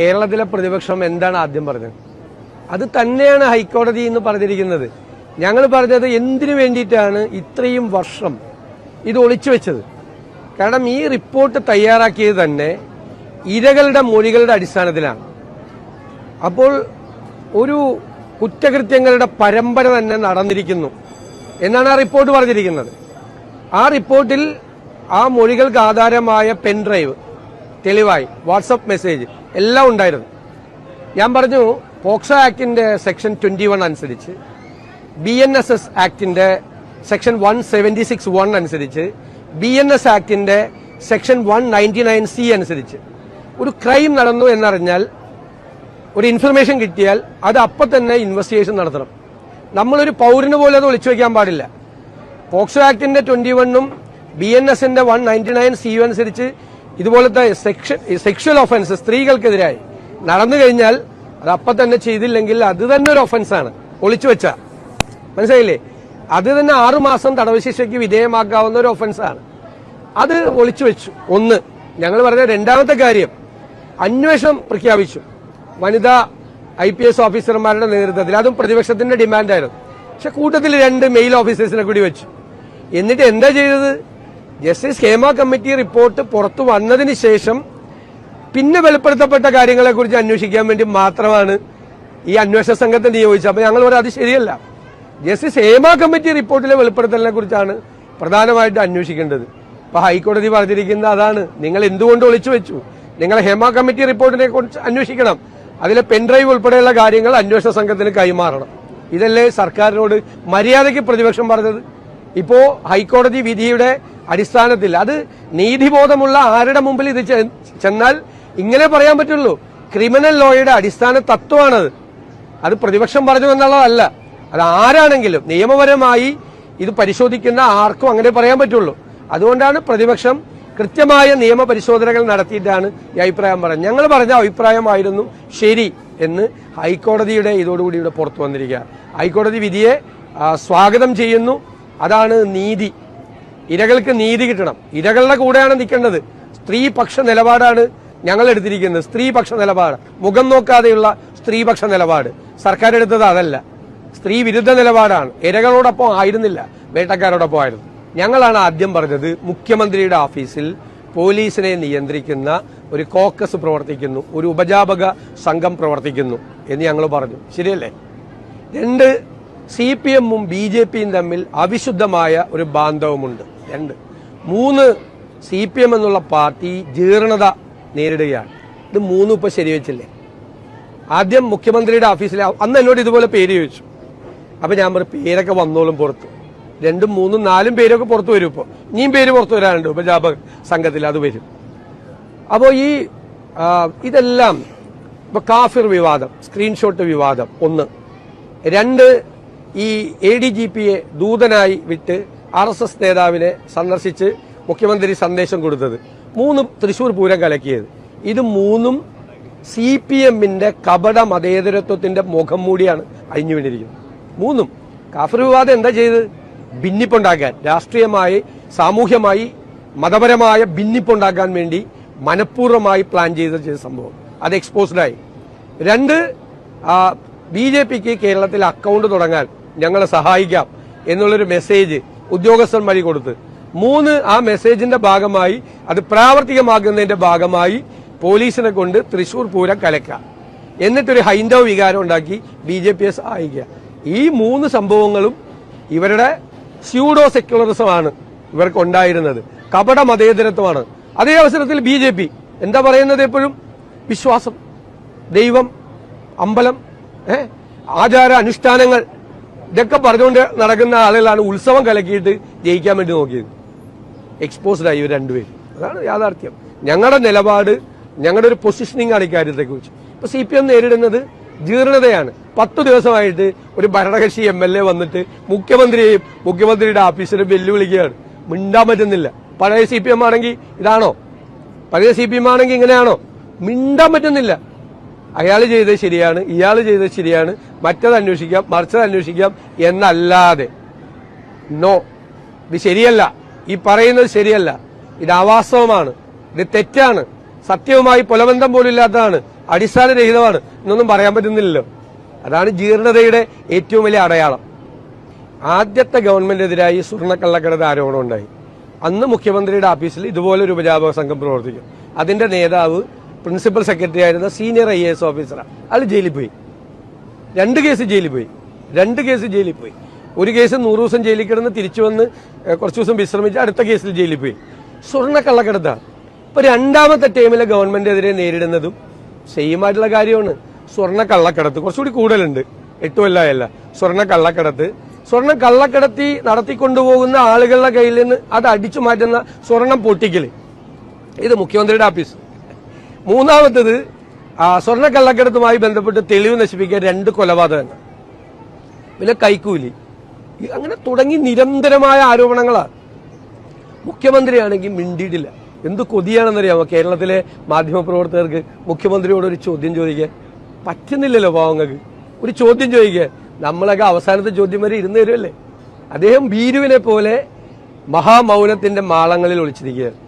കേരളത്തിലെ പ്രതിപക്ഷം എന്താണ് ആദ്യം പറഞ്ഞത്? അത് തന്നെയാണ് ഹൈക്കോടതി എന്ന് പറഞ്ഞിരിക്കുന്നത്. ഞങ്ങൾ പറഞ്ഞത് എന്തിനു വേണ്ടിയിട്ടാണ് ഇത്രയും വർഷം ഇത് ഒളിച്ചു വെച്ചത്? കാരണം ഈ റിപ്പോർട്ട് തയ്യാറാക്കിയത് തന്നെ ഇരകളുടെ മൊഴികളുടെ അടിസ്ഥാനത്തിലാണ്. അപ്പോൾ ഒരു കുറ്റകൃത്യങ്ങളുടെ പരമ്പര തന്നെ നടന്നിരിക്കുന്നു എന്നാണ് ആ റിപ്പോർട്ട് പറഞ്ഞിരിക്കുന്നത്. ആ റിപ്പോർട്ടിൽ ആ മൊഴികൾക്ക് ആധാരമായ പെൻഡ്രൈവ് തെളിവായി വാട്സപ്പ് മെസ്സേജ് എല്ലാം ഉണ്ടായിരുന്നു. ഞാൻ പറഞ്ഞു പോക്സോ ആക്ടിന്റെ സെക്ഷൻ ട്വന്റി വൺ അനുസരിച്ച് B N S S ആക്ടിന്റെ section one seventy six one അനുസരിച്ച് B N S ആക്ടിന്റെ section one ninety nine C അനുസരിച്ച്. ഒരു ക്രൈം നടന്നു എന്നറിഞ്ഞാൽ ഒരു ഇൻഫർമേഷൻ കിട്ടിയാൽ അത് അപ്പം തന്നെ ഇൻവെസ്റ്റിഗേഷൻ നടത്തണം. നമ്മളൊരു പൗരന് പോലെ അത് ഒളിച്ചു വയ്ക്കാൻ പാടില്ല. പോക്സോ ആക്ടിന്റെ ട്വന്റി വണ്ണും ബി എൻ എസിന്റെ വൺ നയന്റി നയൻ സി അനുസരിച്ച് ഇതുപോലത്തെ സെക്ഷൽ ഒഫൻസ് സ്ത്രീകൾക്കെതിരായി. നടന്നു കഴിഞ്ഞാൽ അത് അപ്പൊ തന്നെ ചെയ്തില്ലെങ്കിൽ അത് തന്നെ ഒരു ഒഫൻസാണ് ഒളിച്ചു വെച്ച. മനസ്സിലായില്ലേ? അത് തന്നെ ആറുമാസം തടവ് ശിക്ഷയ്ക്ക് വിധേയമാക്കാവുന്ന ഒരു ഒഫൻസാണ് അത് ഒളിച്ചു വെച്ചു. ഒന്ന് ഞങ്ങൾ പറഞ്ഞ രണ്ടാമത്തെ കാര്യം അന്വേഷണം പ്രഖ്യാപിച്ചു. വനിതാ ഐ പി എസ് ഓഫീസർമാരുടെ നേതൃത്വത്തിൽ. അതും പ്രതിപക്ഷത്തിന്റെ ഡിമാൻഡായിരുന്നു. പക്ഷെ കൂട്ടത്തിൽ രണ്ട് മെയിൽ ഓഫീസേഴ്സിനെ കൂടി വെച്ചു. എന്നിട്ട് എന്താ ചെയ്തത്? ജസ്റ്റിസ് ഹേമ കമ്മിറ്റി റിപ്പോർട്ട് പുറത്തു വന്നതിന് ശേഷം പിന്നെ വെളിപ്പെടുത്തപ്പെട്ട കാര്യങ്ങളെക്കുറിച്ച് അന്വേഷിക്കാൻ വേണ്ടി മാത്രമാണ് ഈ അന്വേഷണ സംഘത്തെ നിയോഗിച്ചത്. അപ്പൊ ഞങ്ങൾ പറയാം അത് ശരിയല്ല. ജസ്റ്റിസ് ഹേമ കമ്മിറ്റി റിപ്പോർട്ടിലെ വെളിപ്പെടുത്തലിനെ കുറിച്ചാണ് പ്രധാനമായിട്ട് അന്വേഷിക്കേണ്ടത്. ഇപ്പൊ ഹൈക്കോടതി പറഞ്ഞിരിക്കുന്ന അതാണ്. നിങ്ങൾ എന്തുകൊണ്ട് ഒളിച്ചു വെച്ചു? നിങ്ങൾ ഹേമ കമ്മിറ്റി റിപ്പോർട്ടിനെ കുറിച്ച് അന്വേഷിക്കണം. അതിലെ പെൻഡ്രൈവ് ഉൾപ്പെടെയുള്ള കാര്യങ്ങൾ അന്വേഷണ സംഘത്തിന് കൈമാറണം. ഇതല്ലേ സർക്കാരിനോട് മര്യാദയ്ക്ക് പ്രതിപക്ഷം പറഞ്ഞത്. ഇപ്പോ ഹൈക്കോടതി വിധിയുടെ അടിസ്ഥാനത്തിൽ അത് നീതിബോധമുള്ള ആരുടെ മുമ്പിൽ ഇത് ചെന്നാൽ ഇങ്ങനെ പറയാൻ പറ്റുള്ളൂ. ക്രിമിനൽ ലോയുടെ അടിസ്ഥാന തത്വമാണത്. അത് പ്രതിപക്ഷം പറഞ്ഞു എന്നുള്ളതല്ല. അത് ആരാണെങ്കിലും നിയമപരമായി ഇത് പരിശോധിക്കുന്ന ആർക്കും അങ്ങനെ പറയാൻ പറ്റുള്ളൂ. അതുകൊണ്ടാണ് പ്രതിപക്ഷം കൃത്യമായ നിയമപരിശോധനകൾ നടത്തിയിട്ടാണ് ഈ അഭിപ്രായം പറഞ്ഞത്. ഞങ്ങൾ പറഞ്ഞ അഭിപ്രായമായിരുന്നു ശരി എന്ന് ഹൈക്കോടതിയുടെ ഇതോടുകൂടി ഇവിടെ പുറത്തു വന്നിരിക്കുക ഹൈക്കോടതി വിധിയെ സ്വാഗതം ചെയ്യുന്നു. അതാണ് നീതി. ഇരകൾക്ക് നീതി കിട്ടണം. ഇരകളുടെ കൂടെയാണ് നിൽക്കേണ്ടത്. സ്ത്രീപക്ഷ നിലപാടാണ് ഞങ്ങൾ എടുത്തിരിക്കുന്നത്. സ്ത്രീപക്ഷ നിലപാട്. മുഖം നോക്കാതെയുള്ള സ്ത്രീപക്ഷ നിലപാട്. സർക്കാർ എടുത്തത് അതല്ല. സ്ത്രീ വിരുദ്ധ നിലപാടാണ്. ഇരകളോടൊപ്പം ആയിരുന്നില്ല. വേട്ടക്കാരോടൊപ്പം ആയിരുന്നു. ഞങ്ങളാണ് ആദ്യം പറഞ്ഞത് മുഖ്യമന്ത്രിയുടെ ഓഫീസിൽ പോലീസിനെ നിയന്ത്രിക്കുന്ന ഒരു കോക്കസ് പ്രവർത്തിക്കുന്നു. ഒരു ഉപജാപക സംഘം പ്രവർത്തിക്കുന്നു എന്ന് ഞങ്ങൾ പറഞ്ഞു. ശരിയല്ലേ? രണ്ട് സി പി എമ്മും ബി ജെ പിയും തമ്മിൽ അവിശുദ്ധമായ ഒരു ബാന്ധവമുണ്ട്. രണ്ട്. മൂന്ന് സി പി എം എന്നുള്ള പാർട്ടി ജീർണത നേരിടുകയാണ്. ഇത് മൂന്നും ഇപ്പൊ ശരിവെച്ചില്ലേ ആദ്യം മുഖ്യമന്ത്രിയുടെ ഓഫീസിൽ അന്ന് എന്നോട് ഇതുപോലെ പേര് ചോദിച്ചു. അപ്പൊ ഞാൻ പറഞ്ഞു പേരൊക്കെ വന്നോളും പുറത്ത്. രണ്ടും മൂന്നും നാലും പേരൊക്കെ പുറത്തു വരും ഇപ്പോൾ ഇനിയും പേര് പുറത്തു വരാനുണ്ട് ഉപജാപക സംഘത്തിൽ അത് വരും. അപ്പോൾ ഈ ഇതെല്ലാം ഇപ്പൊ കാഫിർ വിവാദം സ്ക്രീൻഷോട്ട് വിവാദം ഒന്ന്. രണ്ട് ഈ എ ഡി ജി പിയെ ദൂതനായി വിട്ട് ആർ എസ് എസ് നേതാവിനെ സന്ദർശിച്ച് മുഖ്യമന്ത്രി സന്ദേശം കൊടുത്തത്. മൂന്ന് തൃശൂർ പൂരം കലക്കിയത്. ഇത് മൂന്നും സി പി എമ്മിന്റെ കപട മതേതരത്വത്തിന്റെ മുഖം മൂടിയാണ് അഴിഞ്ഞു വീണിരിക്കുന്നത്. മൂന്നും കാഫർ വിവാദം എന്താ ചെയ്ത് ഭിന്നിപ്പുണ്ടാക്കാൻ രാഷ്ട്രീയമായി സാമൂഹ്യമായി മതപരമായ ഭിന്നിപ്പുണ്ടാക്കാൻ വേണ്ടി മനഃപൂർവമായി പ്ലാൻ ചെയ്ത ചെയ്ത സംഭവം. അത് എക്സ്പോസ്ഡായി രണ്ട് ബി ജെ പിക്ക് കേരളത്തിൽ അക്കൗണ്ട് തുടങ്ങാൻ ഞങ്ങളെ സഹായിക്കാം എന്നുള്ളൊരു മെസ്സേജ് ഉദ്യോഗസ്ഥൻ വഴി കൊടുത്ത്. മൂന്ന് ആ മെസ്സേജിന്റെ ഭാഗമായി അത് പ്രാവർത്തികമാക്കുന്നതിന്റെ ഭാഗമായി പോലീസിനെ കൊണ്ട് തൃശൂർ പൂരം കലക്കാം എന്നിട്ടൊരു ഹൈന്ദവ വികാരം ഉണ്ടാക്കി ബി ജെ പിയെ സഹായിക്കുക ഈ മൂന്ന് സംഭവങ്ങളും ഇവരുടെ സ്യൂഡോ സെക്യുലറിസമാണ് ഇവർക്ക് ഉണ്ടായിരുന്നത്. കപട മതേതരത്വമാണ്. അതേ അവസരത്തിൽ ബി ജെ പി എന്താ പറയുന്നത് എപ്പോഴും? വിശ്വാസം ദൈവം അമ്പലം ആചാര അനുഷ്ഠാനങ്ങൾ ഇതൊക്കെ പറഞ്ഞുകൊണ്ട് നടക്കുന്ന ആളുകളാണ് ഉത്സവം കലക്കിയിട്ട് ജയിക്കാൻ വേണ്ടി നോക്കിയത്. എക്സ്പോസ്ഡ് ആയി ഇവർ രണ്ടുപേരും. അതാണ് യാഥാർത്ഥ്യം. ഞങ്ങളുടെ നിലപാട് ഞങ്ങളുടെ ഒരു പൊസിഷനിങ് ആണ് ഇക്കാര്യത്തെ കുറിച്ച് ഇപ്പൊ സി പി എം നേരിടുന്നത് ജീർണതയാണ്. പത്ത് ദിവസമായിട്ട് ഒരു ഭരണകക്ഷി എം എൽ എ വന്നിട്ട് മുഖ്യമന്ത്രിയെയും മുഖ്യമന്ത്രിയുടെ ഓഫീസിനെ വെല്ലുവിളിക്കുകയാണ്. മിണ്ടാൻ പറ്റുന്നില്ല. പഴയ സി പി എം ആണെങ്കിൽ ഇതാണോ? പഴയ സി പി എം ആണെങ്കിൽ ഇങ്ങനെയാണോ? മിണ്ടാൻ പറ്റുന്നില്ല. അയാൾ ചെയ്തത് ശരിയാണ് ഇയാൾ ചെയ്തത് ശരിയാണ് മറ്റത് അന്വേഷിക്കാം മറിച്ചത് അന്വേഷിക്കാം എന്നല്ലാതെ. നോ ഇത് ശരിയല്ല. ഈ പറയുന്നത് ശരിയല്ല. ഇത് അവാസ്തവമാണ്. ഇത് തെറ്റാണ്. സത്യവുമായി പുലബന്ധം പോലും ഇല്ലാത്തതാണ്. അടിസ്ഥാനരഹിതമാണ്. എന്നൊന്നും പറയാൻ പറ്റുന്നില്ലല്ലോ. അതാണ് ജീർണതയുടെ ഏറ്റവും വലിയ അടയാളം. ആദ്യത്തെ ഗവൺമെന്റിനെതിരായി സ്വർണക്കള്ളക്കടത്ത് ആരോപണം ഉണ്ടായി അന്ന് മുഖ്യമന്ത്രിയുടെ ഓഫീസിൽ ഇതുപോലൊരു ഉപജാപക സംഘം പ്രവർത്തിക്കും. അതിന്റെ നേതാവ് പ്രിൻസിപ്പൽ സെക്രട്ടറി ആയിരുന്ന സീനിയർ ഐ എ എസ് ഓഫീസറാണ് അയാൾ ജയിലിൽ പോയി. രണ്ട് കേസ് ജയിലിൽ പോയി. രണ്ട് കേസ് ജയിലിൽ പോയി. ഒരു കേസ് നൂറ് ദിവസം ജയിലിൽ കിടന്ന് തിരിച്ചു വന്ന് കുറച്ച് ദിവസം വിശ്രമിച്ച് അടുത്ത കേസിൽ ജയിലിൽ പോയി. സ്വർണ കള്ളക്കടത്താണ് ഇപ്പൊ രണ്ടാമത്തെ ടൈമിലെ ഗവൺമെന്റിനെതിരെ നേരിടുന്നതും സെയിം ആയിട്ടുള്ള കാര്യമാണ്. സ്വർണ കള്ളക്കടത്ത് കുറച്ചുകൂടി കൂടുതലുണ്ട്. എട്ട് കൊല്ലമായല്ല സ്വർണ കള്ളക്കടത്ത്. സ്വർണം കള്ളക്കടത്തി നടത്തിക്കൊണ്ടുപോകുന്ന ആളുകളുടെ കയ്യിൽ നിന്ന് അത് അടിച്ചു മാറ്റുന്ന സ്വർണം പൊട്ടിക്കൽ ഇത് മുഖ്യമന്ത്രിയുടെ ഓഫീസ് മൂന്നാമത്തത് സ്വർണക്കള്ളക്കടത്തുമായി സ്വർണ കള്ളക്കടത്തുമായി ബന്ധപ്പെട്ട് തെളിവ് നശിപ്പിക്കാൻ രണ്ട് കൊലപാതകങ്ങൾ. പിന്നെ കൈക്കൂലി. അങ്ങനെ തുടങ്ങി നിരന്തരമായ ആരോപണങ്ങളാണ്. മുഖ്യമന്ത്രിയാണെങ്കിൽ മിണ്ടിയിട്ടില്ല. എന്ത് കൊതിയാണെന്നറിയാമോ? കേരളത്തിലെ മാധ്യമപ്രവർത്തകർക്ക് മുഖ്യമന്ത്രിയോട് ഒരു ചോദ്യം ചോദിക്കാൻ പറ്റുന്നില്ലല്ലോ പാവങ്ങൾക്ക്. ഒരു ചോദ്യം ചോദിക്കാൻ. നമ്മളൊക്കെ അവസാനത്തെ ചോദ്യം വരെ ഇരുന്ന് തരുമല്ലേ അദ്ദേഹം ഭീരുവിനെ പോലെ മഹാമൗനത്തിന്റെ മാളങ്ങളിൽ ഒളിച്ചിരിക്കുകയാണ്.